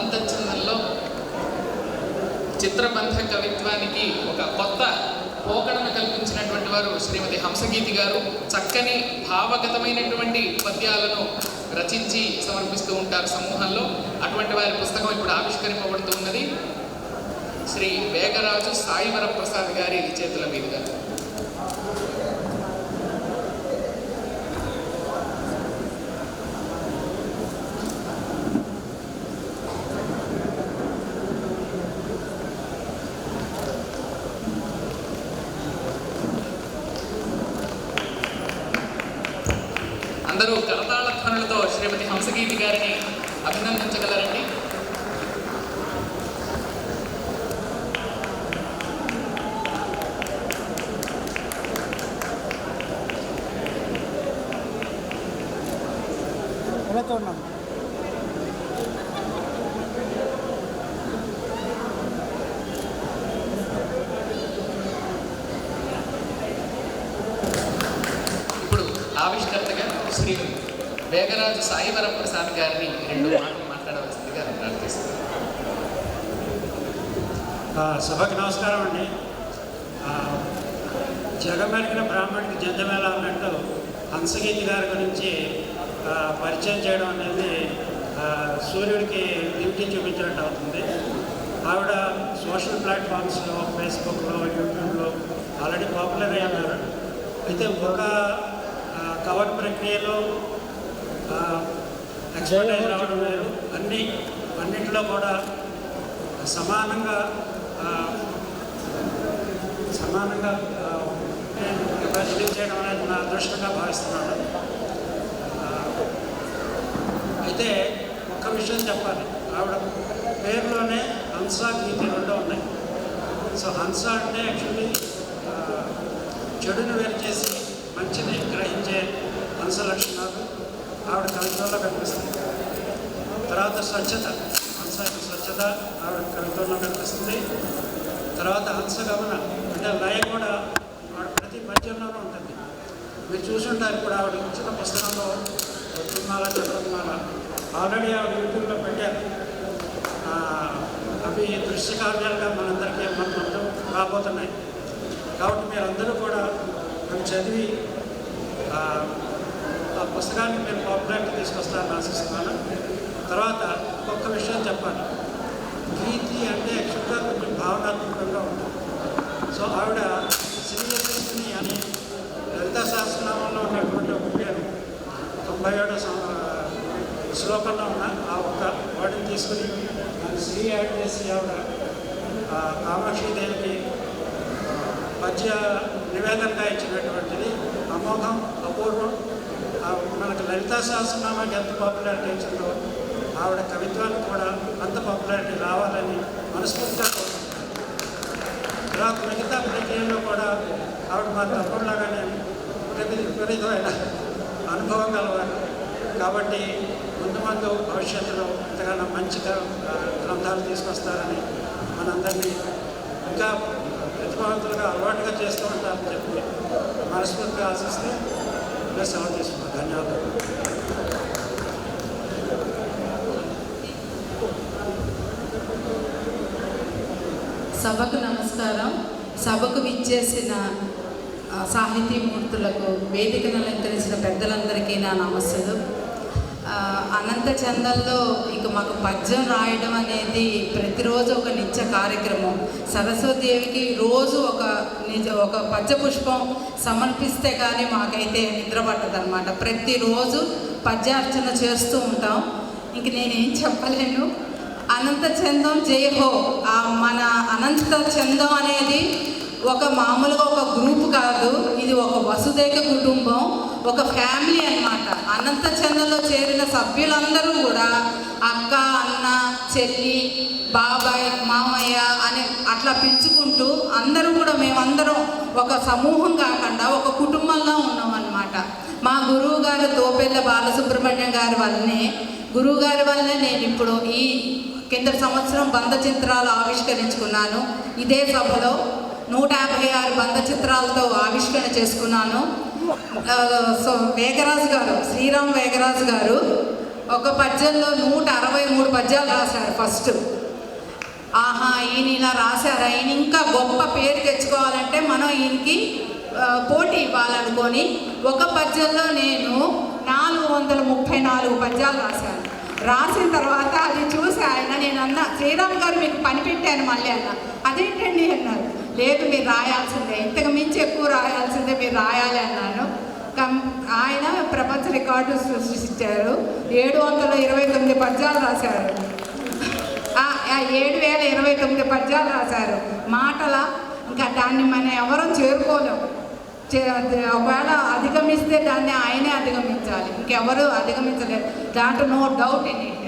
అనంతచ్ఛందంలో చిత్రబంధ కవిత్వానికి ఒక కొత్త పోకడను కల్పించినటువంటి వారు శ్రీమతి హంసగీతి గారు. చక్కని భావగతమైనటువంటి పద్యాలను రచించి సమర్పిస్తూ ఉంటారు సమూహంలో. అటువంటి వారి పుస్తకం ఇప్పుడు ఆవిష్కరింపబడుతున్నది శ్రీ వేగరాజు సాయివర ప్రసాద్ గారి చేతుల మీదుగా. అందరూ కరతాళ ధ్వనులతో శ్రీమతి హంసగీతి గారిని అభినందించగలరండి. ఎలా చూడడం ఇప్పుడు ఆవిష్కర్తగా శ్రీ వేగరాజు సాయి వరప్రసాద్ గారిని రెండు మాటలు మాట్లాడవలసిందిగా ప్రార్థిస్తున్నాను. ఆ, సభకు నమస్కారం అండి. జగమెరిగిన బ్రాహ్మణికి జంజమేళ అన్నట్టు హంసగీతి గారి గురించి పరిచయం చేయడం అనేది సూర్యుడికి డ్యూటీ చూపించినట్టు అవుతుంది. ఆవిడ సోషల్ ప్లాట్ఫామ్స్లో ఫేస్బుక్లో యూట్యూబ్లో ఆల్రెడీ పాపులర్ అయి ఉన్నారు అయితే ఒక కవర్ ప్రక్రియలో ఎక్స్పర్టైజ్ రావడం లేదు. అన్ని అన్నింటిలో కూడా సమానంగా సమానంగా రిలీజ్ చేయడం అనేది నా అదృష్టంగా భావిస్తున్నాను. అయితే ఒక్క విషయం చెప్పాలి. ఆవిడ పేరులోనే హంస గీతి రెండు ఉన్నాయి. సో హంస అంటే యాక్చువల్లీ చెడును వేరు చేసి మంచిని గ్రహించే హంస లక్షణాలు తర్వాత స్వచ్ఛత. హంస యొక్క స్వచ్ఛత ఆవిడ కవిత్వంలో కనిపిస్తుంది. తర్వాత హంస గమన అంటే లయ కూడా ఆవిడ ప్రతి పద్యంలోనూ ఉంటుంది. మీరు చూసుంటారు ఇప్పుడు ఆవిడ ఇచ్చిన పుస్తకంలో రుద్రమాల చంద్రమాల ఆల్రెడీ ఆవిడ యూట్యూబ్లో పెట్టారు. అవి దృశ్య కావ్యాలుగా మనందరికీ మన మొత్తం రాబోతున్నాయి కాబట్టి మీరందరూ కూడా అవి చదివి పుస్తకాన్ని మీరు పాపులారిటీ తీసుకొస్తానని ఆశిస్తున్నాను తర్వాత ఒక్క విషయం చెప్పాలి. గీతి అంటే యాక్చువల్గా కొంచెం భావనాత్మకంగా ఉంటుంది. సో ఆవిడ శ్రీయశస్విని అని లలిత సహస్రనామంలో ఉన్నటువంటి ఒక పేరు తొంభై ఏడో శ్లోకంలో ఉన్న ఆ ఒక్క వాటిని తీసుకుని దాన్ని శ్రీ యాడ్ చేసి ఆవిడ కామాక్షిదేవికి ఆ, పద్య నివేదనగా ఇచ్చినటువంటిది అమోఘం అపూర్వం కవితా లలితా ఎంత పాపులారిటీ ఇచ్చిందో ఆవిడ కవిత్వానికి కూడా అంత పాపులారిటీ రావాలని మనస్ఫూర్తిగా కోరుకుంటున్నాను. తర్వాత మిగతా ప్రక్రియలో కూడా ఆవిడ మా తమ్ముళ్ళలాగానే విపరీతమైన అనుభవం కలవాలి కాబట్టి ముందు ముందు భవిష్యత్తులో ఎంతగానో మంచి గ్రంథాలు తీసుకొస్తారని మనందరినీ ఇంకా ప్రతిభావంతులుగా అలవాటుగా చేస్తూ ఉంటారని చెప్పి మనస్ఫూర్తిగా ఆశిస్తే ఇంకా సెలవు తీసుకున్నాను ధన్యవాదాలు సభకు నమస్కారం. సభకు విచ్చేసిన సాహితీమూర్తులకు వేదికను అలంకరించిన పెద్దలందరికీ నా నమస్సులు. అనంత చందల్లో ఇక మాకు పద్యం రాయడం అనేది ప్రతిరోజు ఒక నిత్య కార్యక్రమం. సరస్వతీదేవికి రోజు ఒక నిజ ఒక పద్య పుష్పం సమర్పిస్తే కానీ మాకైతే నిద్ర పట్టదనమాట ప్రతిరోజు పద్యార్చన చేస్తూ ఉంటాం. ఇంక నేనేం చెప్పలేను. అనంత చందం జై హో. మన అనంత చందం అనేది ఒక మామూలుగా ఒక గ్రూప్ కాదు. ఇది ఒక వసుదేక కుటుంబం. ఒక ఫ్యామిలీ అన్నమాట. అనంత చందంలో చేరిన సభ్యులందరూ కూడా అక్క అన్న చెల్లి బాబాయ్ మామయ్య అని అట్లా పిలుచుకుంటూ అందరూ కూడా మేమందరం ఒక సమూహం కాకుండా ఒక కుటుంబంలో ఉన్నాం అన్నమాట మా గురువు గారు తోపెల్ల బాలసుబ్రహ్మణ్యం గారి వల్లనే గురువు గారి వల్లనే నేను ఇప్పుడు ఈ కింద సంవత్సరం బంధ చిత్రాలు ఆవిష్కరించుకున్నాను. ఇదే సభలో నూట యాభై ఆరు బంధ చిత్రాలతో ఆవిష్కరణ చేసుకున్నాను. సో వేగరాజు గారు శ్రీరామ్ వేగరాజు గారు ఒక పద్యంలో నూట అరవై మూడు పద్యాలు రాశారు ఫస్ట్. ఆహా ఈయన ఇలా రాశారా? ఈయన ఇంకా గొప్ప పేరు తెచ్చుకోవాలంటే మనం ఈయనకి పోటీ ఇవ్వాలనుకొని ఒక పద్యంలో నేను నాలుగు వందల ముప్పై నాలుగు పద్యాలు రాశాను. రాసిన తర్వాత అది చూసి ఆయన నేను అన్న శ్రీరామ్ గారు మీకు పని పెట్టాను మళ్ళీ అన్న. అదేంటండి అన్నారు? లేదు మీరు రాయాల్సిందే. ఇంతకు మించి ఎక్కువ రాయాల్సిందే మీరు రాయాలి అన్నాను. కం ఆయన ప్రపంచ రికార్డు సృష్టించారు. ఏడు వందల ఇరవై తొమ్మిది పద్యాలు రాశారు. ఏడు వేల ఇరవై తొమ్మిది పద్యాలు రాశారు. మాటల ఇంకా దాన్ని మనం ఎవరూ చేరుకోలేం. చే- ఒకవేళ అధిగమిస్తే దాన్ని ఆయనే అధిగమించాలి. ఇంకెవరు అధిగమించలేరు. దాంట్లో నో డౌట్ ఇన్ ఇట్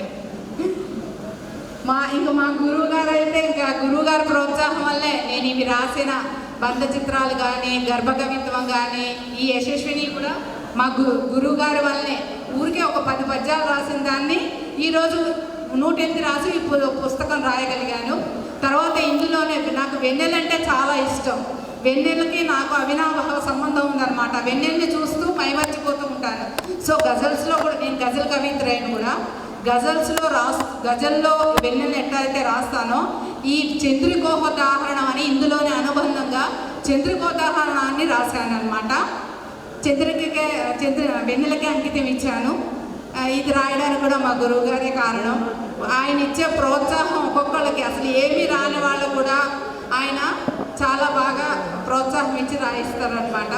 మా ఇంక మా గురువు గారు అయితే ఇంకా గురువు గారి ప్రోత్సాహం వల్లే నేను ఇవి రాసిన బంధ చిత్రాలు కానీ గర్భకవిత్వం కానీ ఈ యశస్విని కూడా మా గు గురువు గారి వల్లనే. ఊరికే ఒక పది పద్యాలు రాసిన దాన్ని ఈరోజు నూట ఎనిమిది రాసి ఇప్పుడు పుస్తకం రాయగలిగాను. తర్వాత ఇందులోనే నాకు వెన్నెలంటే చాలా ఇష్టం. వెన్నెలకి నాకు అవినాభావ సంబంధం ఉందన్నమాట. వెన్నెల్ని చూస్తూ పైమర్చిపోతూ ఉంటాను. సో గజల్స్లో కూడా నేను గజల్ కవిత్రైన కూడా గజల్స్లో రాస్ గజల్లో వెన్నెల ఎట్లయితే రాస్తానో ఈ చంద్రికోహోదాహరణం అని ఇందులోనే అనుబంధంగా చంద్రికోదాహరణాన్ని రాశాను అనమాట చంద్రికకే చంద్ర వెన్నెలకి అంకితం ఇచ్చాను. ఇది రాయడానికి కూడా మా గురువు గారే కారణం. ఆయన ఇచ్చే ప్రోత్సాహం ఒక్కొక్కళ్ళకి. అసలు ఏమీ రాని వాళ్ళు కూడా ఆయన చాలా బాగా ప్రోత్సాహం ఇచ్చి రాయిస్తారనమాట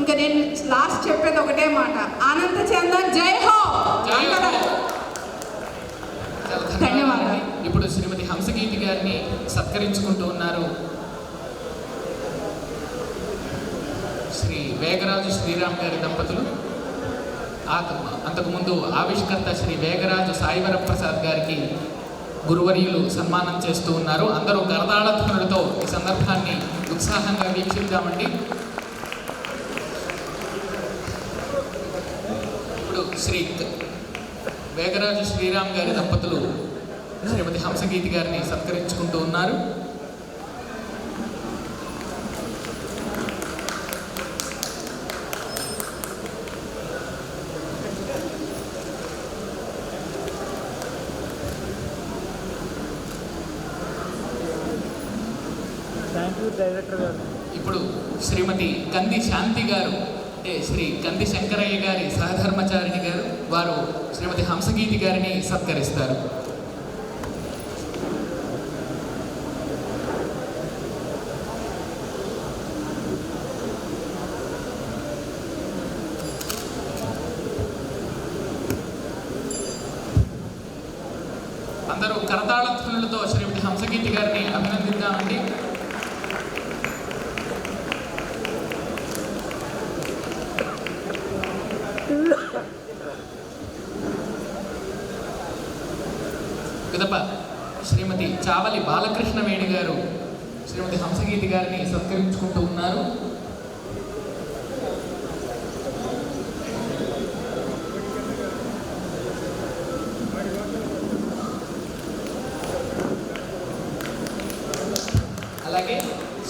ఇంకా నేను లాస్ట్ చెప్పేది ఒకటే మాట. అనంత చందన్ జై హో. అందరూ చాలా ధన్యవాదాలు. ధన్యవాదాలు ఇప్పుడు శ్రీమతి హంసగీతి గారిని సత్కరించుకుంటూ ఉన్నారు. శ్రీ వేగరాజు శ్రీరామ్ గారి దంపతులు. అంతకుముందు ఆవిష్కర్త శ్రీ వేగరాజు సాయివర ప్రసాద్ గారికి గురువర్యులు సన్మానం చేస్తూ ఉన్నారు. అందరూ కరతాళధ్వనులతో ఈ సందర్భాన్ని ఉత్సాహంగా వీక్షిద్దామండి. ఇప్పుడు శ్రీ వేగరాజు శ్రీరామ్ గారి దంపతులు శ్రీమతి హంసగీతి గారిని సత్కరించుకుంటూ ఉన్నారు. ఇప్పుడు శ్రీమతి కంది శాంతి గారు అంటే శ్రీ కంది శంకరయ్య గారి సహధర్మచారిణి గారు వారు శ్రీమతి హంసగీతి గారిని సత్కరిస్తారు అందరూ కరతాళధ్వనులతో శ్రీమతి హంసకీర్తి గారిని అభినందిద్దామండి. పిదప శ్రీమతి చావలి బాలకృష్ణ వేణి గారు శ్రీమతి హంసగీతి గారిని సత్కరించుకుంటూ ఉన్నారు.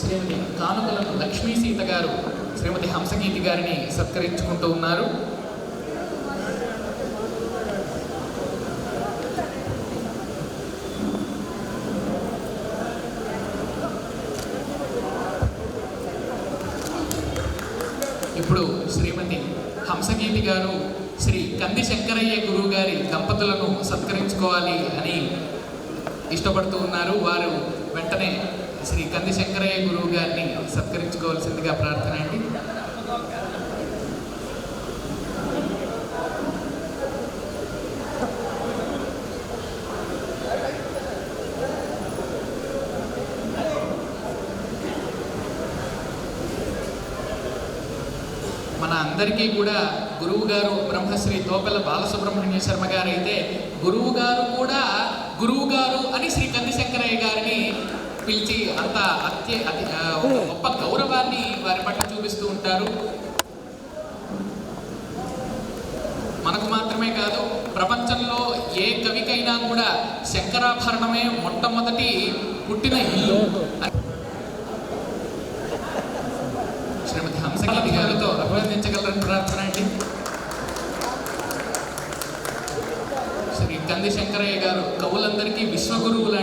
శ్రీమతి కానుకలను లక్ష్మీ సీత గారు శ్రీమతి హంసగీతి గారిని సత్కరించుకుంటూ ఉన్నారు. ఇప్పుడు శ్రీమతి హంసగీతి గారు శ్రీ కంది శంకరయ్య గురువు గారి దంపతులను సత్కరించుకోవాలి అని ఇష్టపడుతూ ఉన్నారు. వారు వెంటనే శ్రీ కంది శంకరయ్య గురువు గారిని సత్కరించుకోవాల్సిందిగా ప్రార్థన అండి. మన అందరికీ కూడా గురువు గారు బ్రహ్మశ్రీ తోపల బాలసుబ్రహ్మణ్య శర్మ గారు అయితే గురువు గారు కూడా గురువు గారు అని శ్రీ కంది శంకరయ్య గారిని పిలిచి అంత అత్య అతి గొప్ప గౌరవాన్ని వారి పట్ల చూపిస్తూ ఉంటారు. మనకు మాత్రమే కాదు ప్రపంచంలో ఏ కవికైనా కూడా శంకరాభరణమే మొట్టమొదటి పుట్టిన ఇల్లు. శ్రీమతి హంసగీతి గారితో అభినందించగలరని ప్రార్థన అండి. శ్రీ కంది శంకరయ్య గారు కవులందరికీ విశ్వగురువు లాంటి వారు